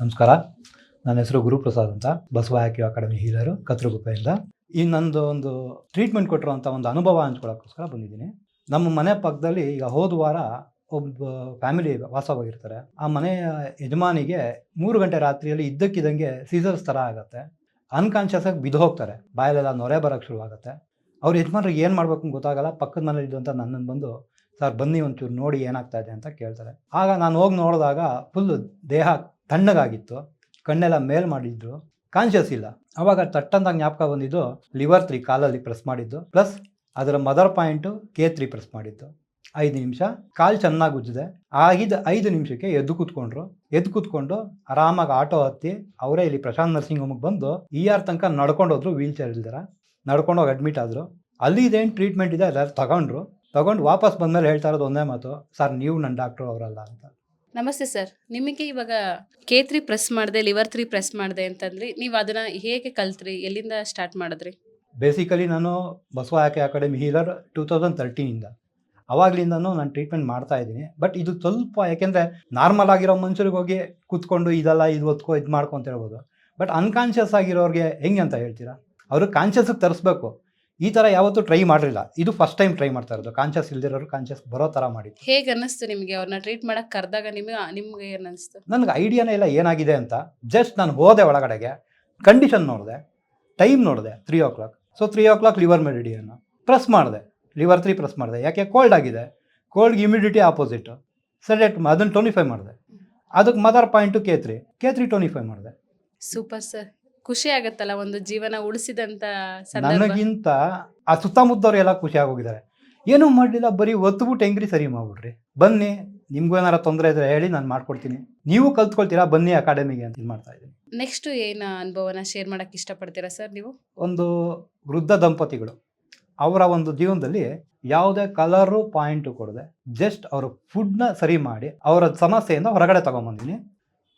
ನಮಸ್ಕಾರ. ನನ್ನ ಹೆಸರು ಗುರುಪ್ರಸಾದ್ ಅಂತ. ಬಸವ ಅಕಾಡೆಮಿ ಹೀಲರು ಕತ್ರಗುಪ್ಪೆಯಿಂದ. ಈ ನಂದು ಒಂದು ಟ್ರೀಟ್ಮೆಂಟ್ ಕೊಟ್ಟಿರುವಂಥ ಒಂದು ಅನುಭವ ಹಂಚ್ಕೊಳ್ಳೋಕ್ಕೋಸ್ಕರ ಬಂದಿದ್ದೀನಿ. ನಮ್ಮ ಮನೆ ಪಕ್ಕದಲ್ಲಿ ಈಗ ಹೋದ ವಾರ ಒಬ್ಬ ಫ್ಯಾಮಿಲಿ ವಾಸವಾಗಿರ್ತಾರೆ. ಆ ಮನೆಯ ಯಜಮಾನಿಗೆ ಮೂರು ಗಂಟೆ ರಾತ್ರಿಯಲ್ಲಿ ಇದ್ದಕ್ಕಿದ್ದಂಗೆ ಸೀಸರ್ಸ್ ಥರ ಆಗುತ್ತೆ. ಅನ್ಕಾನ್ಷಿಯಸ್ ಆಗಿ ಬಿದ್ದು ಹೋಗ್ತಾರೆ. ಬಾಯಲ್ಲೆಲ್ಲ ನೊರೆ ಬರೋಕ್ಕೆ ಶುರು ಆಗುತ್ತೆ ಅವ್ರ ಯಜಮಾನ್ರಿಗೆ ಏನು ಮಾಡ್ಬೇಕು ಗೊತ್ತಾಗಲ್ಲ. ಪಕ್ಕದ ಮನೇಲಿ ಇದ್ದಂಥ ನನ್ನನ್ನು ಬಂದು, ಸರ್, ಬನ್ನಿ ಒಂಚೂರು ನೋಡಿ ಏನಾಗ್ತಾ ಇದೆ? ಅಂತ ಕೇಳ್ತಾರೆ. ಆಗ ನಾನು ಹೋಗಿ ನೋಡಿದಾಗ ಫುಲ್ ದೇಹ ತಣ್ಣಗಾಗಿತ್ತು, ಕಣ್ಣೆಲ್ಲ ಮೇಲ್ ಮಾಡಿದ್ರು ಕಾನ್ಷಿಯಸ್ ಇಲ್ಲ. ಅವಾಗ ತಟ್ಟಂತ ಜ್ಞಾಪಕ ಬಂದಿದ್ದು ಲಿವರ್ ತ್ರೀ ಕಾಲಲ್ಲಿ ಪ್ರೆಸ್ ಮಾಡಿದ್ದು ಪ್ಲಸ್ ಅದರ mother point K three press ಮಾಡಿದ್ದು. ಐದು ನಿಮಿಷ, ಕಾಲು ಚೆನ್ನಾಗಿ ಉಜ್ಜಿದೆ. ಆಗಿದ್ದ ಐದು ನಿಮಿಷಕ್ಕೆ ಎದ್ದು ಕೂತ್ಕೊಂಡ್ರು. ಎದ್ದು ಕೂತ್ಕೊಂಡು ಆರಾಮಾಗಿ ಆಟೋ ಹತ್ತಿ ಅವರೇ ಇಲ್ಲಿ ಪ್ರಶಾಂತ್ ನರ್ಸಿಂಗ್ ಹೋಮ್ಗೆ ಬಂದು ಇ ಆರ್ ತನಕ ನಡ್ಕೊಂಡು ಹೋದ್ರು ವೀಲ್ ಚೇರ್ ಇಲ್ದಾರ. ನಡ್ಕೊಂಡು ಹೋಗಿ ಅಡ್ಮಿಟ್ ಆದರು. ಅಲ್ಲಿ ಇದೇನು ಟ್ರೀಟ್ಮೆಂಟ್ ಇದೆ ಅದೆಲ್ಲ ತಗೊಂಡ್ರು. ತಗೊಂಡು ವಾಪಸ್ ಬಂದಮೇಲೆ ಹೇಳ್ತಾ ಇರೋದು ಒಂದೇ ಮಾತು, ಸರ್, ನೀವು ನನ್ನ ಡಾಕ್ಟ್ರು ಅವರಲ್ಲ ಅಂತ. ನಮಸ್ತೆ ಸರ್. ನಿಮಗೆ ಇವಾಗ ಕೆ ತ್ರೀ ಪ್ರೆಸ್ ಮಾಡಿದೆ ಲಿವರ್ ತ್ರೀ ಪ್ರೆಸ್ ಮಾಡಿದೆ ಅಂತಂದ್ರಿ, ನೀವು ಅದನ್ನ ಹೇಗೆ ಕಲ್ತ್ರಿ? ಎಲ್ಲಿಂದ ಸ್ಟಾರ್ಟ್ ಮಾಡಿದ್ರಿ? ಬೇಸಿಕಲಿ ನಾನು ಬಸವ ಆಕೆ ಅಕಾಡೆಮಿ ಹೀಲರ್ ಟೂ ತೌಸಂಡ್ ತರ್ಟೀನಿಂದ ಅವಾಗ್ಲಿಂದನೂ ನಾನು ಟ್ರೀಟ್ಮೆಂಟ್ ಮಾಡ್ತಾ ಇದ್ದೀನಿ. ಬಟ್ ಇದು ಸ್ವಲ್ಪ ಯಾಕೆಂದರೆ ನಾರ್ಮಲ್ ಆಗಿರೋ ಮನುಷ್ಯರಿಗೆ ಹೋಗಿ ಕೂತ್ಕೊಂಡು ಇದೆಲ್ಲ ಇದು ಒತ್ಕೋ ಇದು ಮಾಡ್ಕೊ ಅಂತ ಹೇಳ್ಬೋದು. ಬಟ್ ಅನ್ಕಾನ್ಷಿಯಸ್ ಆಗಿರೋರಿಗೆ ಹೆಂಗೆ ಅಂತ ಹೇಳ್ತೀರಾ? ಅವ್ರಿಗೆ ಕಾನ್ಷಿಯಸ್ಗೆ ತರಿಸ್ಬೇಕು. ಈ ಥರ ಯಾವತ್ತೂ ಟ್ರೈ ಮಾಡಿರಲಿಲ್ಲ ಇದು ಫಸ್ಟ್ ಟೈಮ್ ಟ್ರೈ ಮಾಡ್ತಾ ಇರೋದು. ಕಾನ್ಶಿಯಸ್ ಇಲ್ದಿರೋರು ಕಾನ್ಶಿಯಸ್ ಬರೋ ಥರ ಮಾಡಿ. ಹೇಗೆ ಅನ್ನಿಸ್ತು ನಿಮಗೆ? ಅವ್ರನ್ನ ಟ್ರೀಟ್ ಮಾಡಕ್ಕೆ ಕರೆದಾಗ ನಿಮಗೆ ನಿಮ್ಗೆ ಏನು ಅನಿಸ್ತು ನನಗೆ ಐಡಿಯಾನೇ ಇಲ್ಲ ಏನಾಗಿದೆ ಅಂತ. ಜಸ್ಟ್ ನಾನು ಹೋದೆ ಒಳಗಡೆಗೆ ಕಂಡೀಷನ್ ನೋಡಿದೆ ಟೈಮ್ ನೋಡಿದೆ three o'clock so three o'clock liver ಮೆಡಿಡಿಯನ್ನು press ಮಾಡಿದೆ. ಲಿವರ್ ತ್ರೀ ಪ್ರೆಸ್ ಮಾಡಿದೆ. ಯಾಕೆ? ಕೋಲ್ಡ್ ಆಗಿದೆ. ಕೋಲ್ಡ್ಗೆ ಇಮಿಡಿಟಿ ಆಪೋಸಿಟ್ ಸೆಡೆಟ್ ಅದನ್ನು ಟೋನಿಫೈ ಮಾಡಿದೆ. ಅದಕ್ಕೆ mother point K three K three tonify ಮಾಡಿದೆ. ಸೂಪರ್ ಸರ್ ಖುಷಿ ಆಗತ್ತಲ್ಲ ಒಂದು ಜೀವನ ಉಳಿಸಿದಂತ ಸಂದರ್ಭ? ನನಗಿಂತ ಆ ಸುತ್ತಮುತ್ತವ್ರು ಎಲ್ಲ ಖುಷಿ ಆಗೋಗಿದ್ದಾರೆ. ಏನೂ ಮಾಡಲಿಲ್ಲ ಬರೀ ಒತ್ತುಬಿಟ್ಟು ಹೆಂಗ್ರಿ ಸರಿ ಮಾಡ್ಬಿಡ್ರಿ. ಬನ್ನಿ ನಿಮ್ಗೂ ಏನಾರ ತೊಂದರೆ ಇದ್ರೆ ಹೇಳಿ ನಾನು ಮಾಡ್ಕೊಡ್ತೀನಿ. ನೀವು ಕಲ್ತ್ಕೊಳ್ತೀರಾ ಬನ್ನಿ ಅಕಾಡೆಮಿಗೆ ಅಂತ ಇದು ಮಾಡ್ತಾ ಇದ್ದೀನಿ. ನೆಕ್ಸ್ಟ್ ಏನ ಅನುಭವನ ಶೇರ್ ಮಾಡಕ್ ಇಷ್ಟಪಡ್ತೀರಾ ಸರ್ ನೀವು? ಒಂದು ವೃದ್ಧ ದಂಪತಿಗಳು ಅವರ ಒಂದು ಜೀವನದಲ್ಲಿ ಯಾವುದೇ ಕಲರು ಪಾಯಿಂಟು ಕೊಡದೆ ಜಸ್ಟ್ ಅವ್ರ ಫುಡ್ನ ಸರಿ ಮಾಡಿ ಅವರ ಸಮಸ್ಯೆಯಿಂದ ಹೊರಗಡೆ ತಗೊಂಬಂದಿನಿ.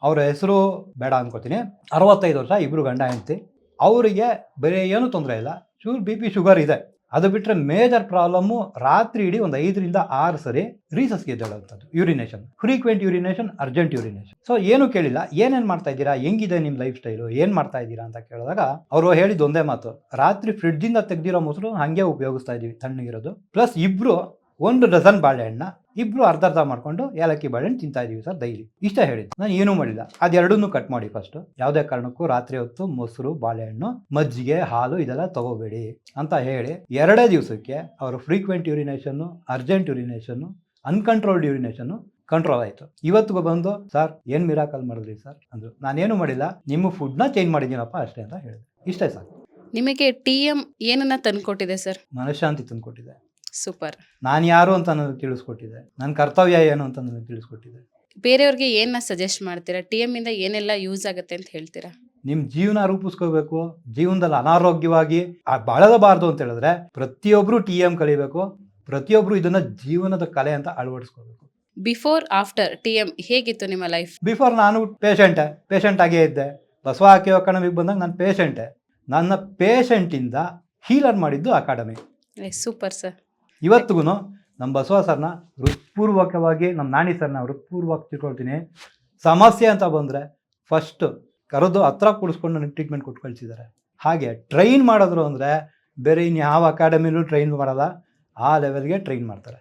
ಅವರ ಹೆಸರು ಬೇಡ ಅನ್ಕೋತೀನಿ. ಅರವತ್ತೈದು ವರ್ಷ ಇಬ್ಬರು ಗಂಡ ಹೆಂಡತಿ. ಅವರಿಗೆ ಬೇರೆ ಏನೂ ತೊಂದರೆ ಇಲ್ಲ. ಶುಗರ್, ಬಿ ಪಿ ಶುಗರ್ ಇದೆ. ಅದು ಬಿಟ್ಟರೆ ಮೇಜರ್ ಪ್ರಾಬ್ಲಮ್ಮು ರಾತ್ರಿ ಇಡೀ ಒಂದು ಐದರಿಂದ ಆರು ಸರಿ ರೀಸಸ್ಗೆ ಎದ್ದೇಳುವಂಥದ್ದು urination frequent urination urgent urination so ಏನು ಕೇಳಿಲ್ಲ. ಏನೇನು ಮಾಡ್ತಾ ಇದ್ದೀರಾ? ಹೆಂಗಿದೆ ನಿಮ್ಮ ಲೈಫ್ ಸ್ಟೈಲು ಏನು ಮಾಡ್ತಾ ಇದ್ದೀರಾ ಅಂತ ಕೇಳಿದಾಗ ಅವರು ಹೇಳಿದ ಒಂದೇ ಮಾತು. ರಾತ್ರಿ ಫ್ರಿಡ್ಜಿಂದ ತೆಗ್ದಿರೋ ಮೊಸರು ಹಾಗೆ ಉಪಯೋಗಿಸ್ತಾ ಇದ್ದೀವಿ ತಣ್ಣಗಿರೋದು. ಪ್ಲಸ್ ಇಬ್ಬರು ಒಂದು ಡಜನ್ ಬಾಳೆಹಣ್ಣ ಇಬ್ರು ಅರ್ಧ ಅರ್ಧ ಮಾಡ್ಕೊಂಡು ಏಲಕ್ಕಿ ಬಾಳೆಹಣ್ಣು ತಿಂತಾ ಇದೀವಿ ಸರ್ ಡೈಲಿ ಇಷ್ಟ ಹೇಳಿದ್ದು. ನಾನು ಏನೂ ಮಾಡಿಲ್ಲ. ಅದೆರಡನ್ನೂ ಕಟ್ ಮಾಡಿ ಫಸ್ಟ್ ಯಾವುದೇ ಕಾರಣಕ್ಕೂ ರಾತ್ರಿ ಹೊತ್ತು ಮೊಸರು ಬಾಳೆಹಣ್ಣು ಮಜ್ಜಿಗೆ ಹಾಲು ಇದೆಲ್ಲ ತಗೋಬೇಡಿ ಅಂತ ಹೇಳಿ ಎರಡೇ ದಿವಸಕ್ಕೆ ಅವರು frequent urination urgent urination uncontrolled urination control ಆಯಿತು. ಇವತ್ತು ಬಂದು ಸರ್ ಏನು ಮಿರಾಕಲ್ ಮಾಡಿದ್ರಿ ಸರ್? ಅಂದರು. ನಾನೇನು ಮಾಡಿಲ್ಲ. ನಿಮ್ಮ ಫುಡ್ನ ಚೇಂಜ್ ಮಾಡಿದ್ದೀನಪ್ಪ ಅಷ್ಟೇ ಅಂತ ಹೇಳಿದೆ ಇಷ್ಟೇ ಸರ್ ನಿಮಗೆ ಟಿ ಎಂ ಏನನ್ನ ತಂದುಕೊಟ್ಟಿದೆ ಸರ್? ಮನಃಶಾಂತಿ ತಂದುಕೊಟ್ಟಿದೆ. ಸೂಪರ್ ನಾನು ಯಾರು ಅಂತ ನನಗೆ ತಿಳಿಸ್ಕೊಟ್ಟಿದೆ. ನನ್ನ ಕರ್ತವ್ಯ ಏನು ಅಂತ ನನಗೆ ತಿಳಿಸ್ಕೊಟ್ಟಿದೆ. ಬೇರೆಯವ್ರಿಗೆ ಏನ ಸಜೆಸ್ಟ್ ಮಾಡ್ತೀರಾ? ಟಿ ಎಂ ಇಂದ ಏನೆಲ್ಲ ಯೂಸ್ ಆಗುತ್ತೆ ಅಂತ ಹೇಳ್ತೀರಾ? ನಿಮ್ಮ ಜೀವನ ರೂಪಿಸ್ಕೋಬೇಕು ಜೀವನದಲ್ಲಿ ಅನಾರೋಗ್ಯವಾಗಿ ಬಾಳದಬಾರದು ಬಾಳಲಬಾರ್ದು ಅಂತ ಹೇಳಿದ್ರೆ ಪ್ರತಿಯೊಬ್ಬರು ಟಿ ಎಂ ಕಲಿಬೇಕು ಪ್ರತಿಯೊಬ್ಬರು ಇದನ್ನ ಜೀವನದ ಕಲೆ ಅಂತ ಅಳವಡಿಸ್ಕೋಬೇಕು. ಬಿಫೋರ್ ಆಫ್ಟರ್ ಟಿ ಎಂ ಹೇಗಿತ್ತು ನಿಮ್ಮ ಲೈಫ್ ಬಿಫೋರ್ ನಾನು ಪೇಷಂಟೆ ಪೇಷಂಟ್ ಆಗೇ ಇದ್ದೆ. ಬಸವ ಹಾಕಿ ಅಕಾಡೆಮಿಗೆ ಬಂದಾಗ ನಾನು ಪೇಷಂಟೆ ನನ್ನ ಪೇಷಂಟಿಂದ ಹೀಲರ್ ಮಾಡಿದ್ದು ಅಕಾಡೆಮಿ ಸೂಪರ್ ಸರ್ ಇವತ್ತಿಗೂ ನಮ್ಮ ಬಸವ ಸರ್ನ ಹೃತ್ಪೂರ್ವಕವಾಗಿ, ನಮ್ಮ ನಾಣಿ ಸರ್ನ ಹೃತ್ಪೂರ್ವಕ ತಿಳ್ಕೊಳ್ತೀನಿ. ಸಮಸ್ಯೆ ಅಂತ ಬಂದರೆ ಫಸ್ಟ್ ಕರೆದು ಹತ್ರ ಕೂಡಿಸ್ಕೊಂಡು ನನಗೆ ಟ್ರೀಟ್ಮೆಂಟ್ ಕೊಟ್ಟು ಕಳಿಸಿದ್ದಾರೆ ಹಾಗೆ ಟ್ರೈನ್ ಮಾಡಿದ್ರು ಅಂದರೆ ಬೇರೆ ಇನ್ಯಾವ ಅಕಾಡೆಮಿಲೂ ಟ್ರೈನ್ ಮಾಡಲ್ಲ, ಆ ಲೆವೆಲ್ಗೆ ಟ್ರೈನ್ ಮಾಡ್ತಾರೆ.